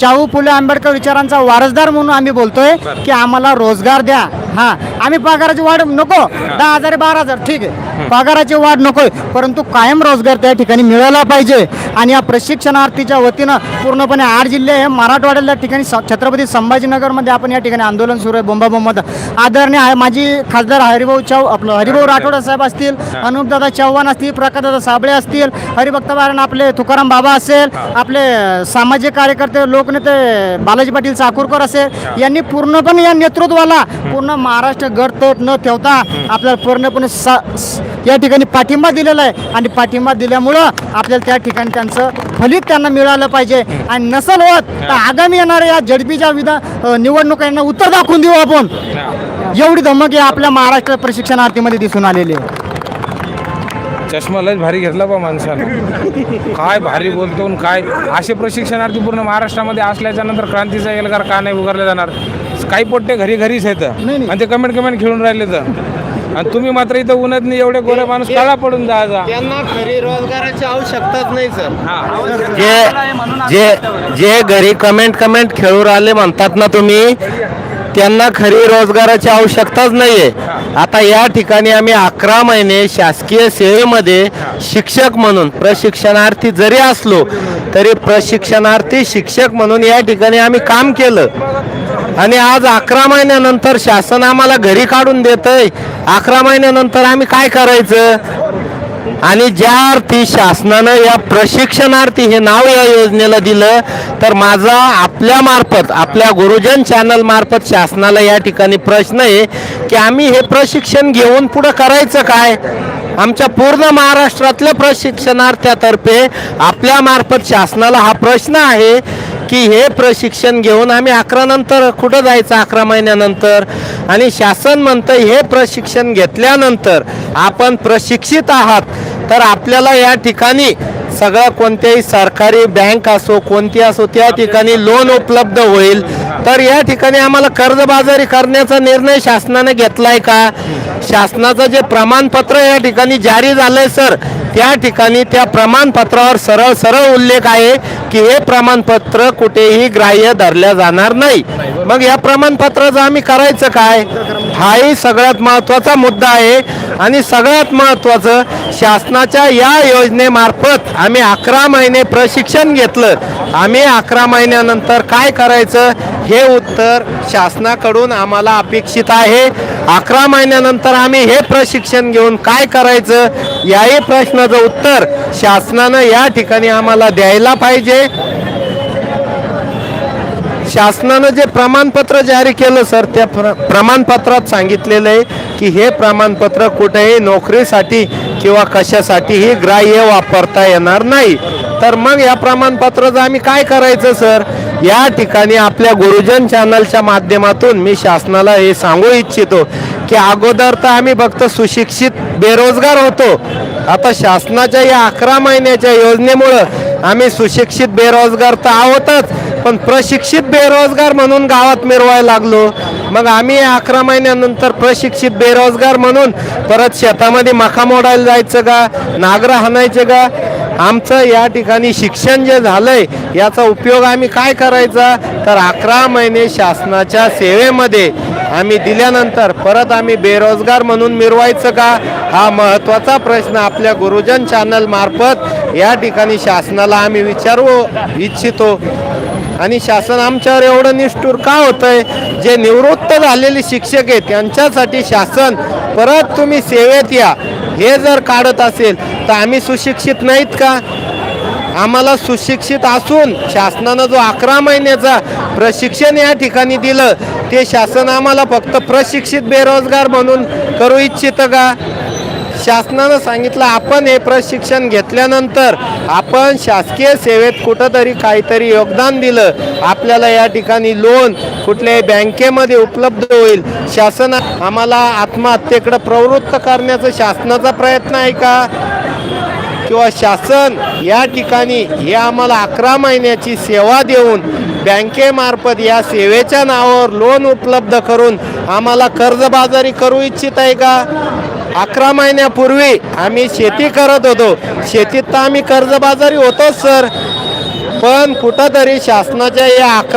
शाहू फुले आंबेडकर विचारांचा वारसदार म्हणून आम्ही बोलतोय की आम्हाला रोजगार द्या. हा आम्ही पगाराची वाढ नको. दहा हजार बारा हजार ठीक आहे. पगाराची वाढ नकोय परंतु कायम रोजगार त्या ठिकाणी मिळाला पाहिजे. आणि या प्रशिक्षणार्थीच्या वतीनं पूर्णपणे आठ जिल्हे हे मराठवाड्याला ठिकाणी छत्रपती संभाजीनगरमध्ये आपण या ठिकाणी आंदोलन सुरू आहे बोंबाबोंबात. आदरणीय माझी खासदार हरिभाऊ चौ आपलं हरिभाऊ राठोड साहेब असतील अनुपदादा चव्हाण असतील प्रकाशदादा साबळे असतील हरिभक्त आपले तुकाराम बाबा असेल आपले सामाजिक कार्यकर्ते लोकनेते बालाजी पाटील चाकूरकर असेल यांनी पूर्णपणे या नेतृत्वाला पूर्ण महाराष्ट्र गडतट न ठेवता आपल्याला पूर्णपणे सा या ठिकाणी पाठिंबा दिलेला आहे. आणि पाठिंबा दिल्यामुळं आपल्याला त्या ठिकाणी त्यांचं फलित त्यांना मिळालं पाहिजे. आणि नसल होत तर आगामी येणाऱ्या या झडपीच्या विधान अ, निवडणुका यांना उत्तर दाखवून देऊ आपण. एवढी धमक आपल्या महाराष्ट्र प्रशिक्षणार्थीमध्ये दिसून आलेली आहे. चष्मा लयच भारी घेतला बा माणसानं. काय भारी बोलतो काय? असे प्रशिक्षणार्थी पूर्ण महाराष्ट्रामध्ये असल्याच्या नंतर क्रांतीचा एल्गार का नाही उगारले जाणार? काही पोट्टे घरी घरीच नाही. आणि ते कमेंट कमेंट खेळून राहिले तर. आणि तुम्ही मात्र इथं उन्हात नाही एवढे गोरे माणूस काळा पडून जा जा. त्यांना खरी रोजगाराची आवश्यकताच नाही सर. जे जे जे घरी कमेंट कमेंट खेळून राहिले म्हणतात ना तुम्ही त्यांना खरी रोजगाराची आवश्यकताच नाही आहे आता या ठिकाणी आम्ही अकरा महिने शासकीय सेवेमध्ये शिक्षक म्हणून प्रशिक्षणार्थी जरी असलो तरी प्रशिक्षणार्थी शिक्षक म्हणून या ठिकाणी आम्ही काम केलं. आणि आज अकरा महिन्यानंतर शासन आम्हाला घरी काढून देतंय. अकरा महिन्यानंतर आम्ही काय करायचं? आणि ज्या अर्थी शासनानं या प्रशिक्षणार्थी हे नाव या योजनेला दिलं तर माझा आपल्या मार्फत आपल्या गुरुजन चॅनल मार्फत शासनाला या ठिकाणी प्रश्न आहे की आम्ही हे प्रशिक्षण घेऊन पुढं करायचं काय? आमच्या पूर्ण महाराष्ट्रातल्या प्रशिक्षणार्थ्यातर्फे आपल्या मार्फत शासनाला हा प्रश्न आहे की हे प्रशिक्षण घेऊन आम्ही अकरा नंतर कुठं जायचं? अकरा महिन्यानंतर. आणि शासन म्हणतं हे प्रशिक्षण घेतल्यानंतर आपण प्रशिक्षित आहात. तर आपल्याला या ठिकाणी सगळं कोणत्याही सरकारी बँक असो कोणती असो त्या ठिकाणी लोन उपलब्ध होईल. तर या ठिकाणी आम्हाला कर्जबाजारी करण्याचा निर्णय शासनाने घेतलाय का? शासनाचं जे प्रमाणपत्र या ठिकाणी जारी झालंय सर त्या ठिकाणी त्या प्रमाणपत्रावर सरळ सरळ उल्लेख आहे की हे प्रमाणपत्र कुठेही ग्राह्य धरल्या जाणार नाही. मग या प्रमाणपत्राचं आम्ही करायचं काय? हाही सगळ्यात महत्त्वाचा मुद्दा आहे. आणि सगळ्यात महत्त्वाचं शासनाच्या या योजनेमार्फत आम्ही अकरा महिने प्रशिक्षण घेतलं. आम्ही अकरा महिन्यानंतर काय करायचं? हे उत्तर शासनाकडून आम्हाला अपेक्षित आहे. अकरा महिन्यानंतर आम्ही हे प्रशिक्षण घेऊन काय करायचं? याही प्रश्नाचं उत्तर शासनानं या ठिकाणी आम्हाला द्यायला पाहिजे. शासनानं जे प्रमाणपत्र जारी केलं सर त्या प्र प्रमाणपत्रात सांगितलेलं आहे की हे प्रमाणपत्र कुठेही नोकरीसाठी किंवा कशासाठीही ग्राह्य वापरता येणार नाही. तर मग या प्रमाणपत्राचं आम्ही काय करायचं सर? या ठिकाणी आपल्या गुरुजन चॅनलच्या माध्यमातून मी शासनाला हे सांगू इच्छितो की अगोदर तर आम्ही फक्त सुशिक्षित बेरोजगार होतो. आता शासनाच्या या अकरा महिन्याच्या योजनेमुळं आम्ही सुशिक्षित बेरोजगार तर आहोतच पण प्रशिक्षित बेरोजगार म्हणून गावात मिरवायला लागलो. मग आम्ही अकरा महिन्यानंतर प्रशिक्षित बेरोजगार म्हणून परत शेतामध्ये मका मोडायला जायचं का नागरा हाणायचं का? आमचं या ठिकाणी शिक्षण जे झालंय याचा उपयोग आम्ही काय करायचा? तर अकरा महिने शासनाच्या सेवेमध्ये आम्ही दिल्यानंतर परत आम्ही बेरोजगार म्हणून मिरवायचं का? हा महत्त्वाचा प्रश्न आपल्या गुरुजन चॅनल मार्फत या ठिकाणी शासनाला आम्ही विचारू इच्छितो. आणि शासन आमच्यावर एवढं निष्ठूर का होतंय? जे निवृत्त झालेले शिक्षक आहेत त्यांच्यासाठी शासन परत तुम्ही सेवेत या. हे जर काढत असेल तर आम्ही सुशिक्षित नाहीत का? आम्हाला सुशिक्षित असून शासनानं जो अकरा महिन्याचा प्रशिक्षण या ठिकाणी दिलं ते शासन आम्हाला फक्त प्रशिक्षित बेरोजगार म्हणून करू इच्छितं का? शासनानं सांगितलं आपण हे प्रशिक्षण घेतल्यानंतर आपण शासकीय सेवेत कुठंतरी काहीतरी योगदान दिलं. आपल्याला या ठिकाणी लोन कुठल्याही बँकेमध्ये उपलब्ध होईल. शासन आम्हाला आत्महत्येकडं प्रवृत्त करण्याचा शासनाचा प्रयत्न आहे का? किंवा शासन या ठिकाणी हे आम्हाला अकरा महिन्याची सेवा देऊन बँकेमार्फत या सेवेच्या नावावर लोन उपलब्ध करून आम्हाला कर्जबाजारी करू इच्छित आहे का? अकरा महिन्यापूर्वी आम्ही शेती करत होतो. शेतीत तर आम्ही कर्जबाजारी होतोच सर. पण कुठंतरी शासनाच्या या अकरा